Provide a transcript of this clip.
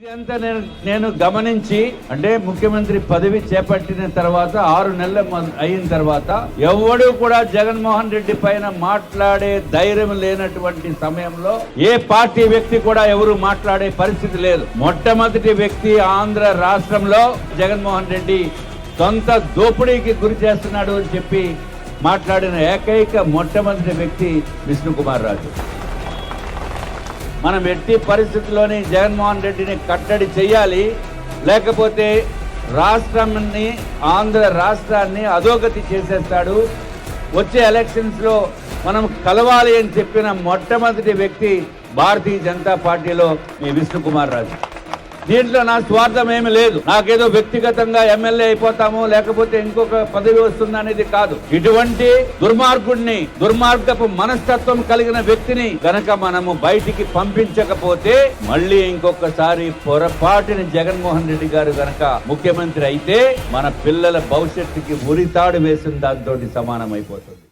ఇదంతా నేను నేను గమనించి అంటే ముఖ్యమంత్రి పదవి చేపట్టిన తర్వాత ఆరు నెలల మ- అయిన తర్వాత ఎవడు కూడా జగన్మోహన్ రెడ్డి పైన మాట్లాడే ధైర్యం లేనటువంటి సమయంలో ఏ పార్టీ వ్యక్తి కూడా ఎవరు మాట్లాడే పరిస్థితి లేదు. మొట్టమొదటి వ్యక్తి ఆంధ్ర రాష్ట్రంలో జగన్మోహన్ రెడ్డి సొంత దోపిడీకి గురి చేస్తున్నాడు అని చెప్పి మాట్లాడిన ఏకైక మొట్టమొదటి వ్యక్తి విష్ణుకుమార్ రాజు. మనం ఎట్టి పరిస్థితుల్లోని జగన్మోహన్ రెడ్డిని కట్టడి చేయాలి లేకపోతే రాష్ట్రాన్ని ఆంధ్ర రాష్ట్రాన్ని అధోగతి చేసేస్తాడు. వచ్చే ఎలక్షన్స్లో మనం కలవాలి అని చెప్పిన మొట్టమొదటి వ్యక్తి భారతీయ జనతా పార్టీలో మీ విష్ణుకుమార్ రాజు. దీంట్లో నా స్వార్థం ఏమీ లేదు. నాకేదో వ్యక్తిగతంగా ఎమ్మెల్యే అయిపోతాము లేకపోతే ఇంకొక పదవి వస్తుంది అనేది కాదు. ఇటువంటి దుర్మార్గుడిని దుర్మార్గపు మనస్తత్వం కలిగిన వ్యక్తిని గనక మనము బయటికి పంపించకపోతే మళ్ళీ ఇంకొకసారి పొరపాటుని జగన్మోహన్ రెడ్డి గారు గనక ముఖ్యమంత్రి అయితే మన పిల్లల భవిష్యత్తుకి ఉరితాడు వేసిన దాంతో సమానం అయిపోతుంది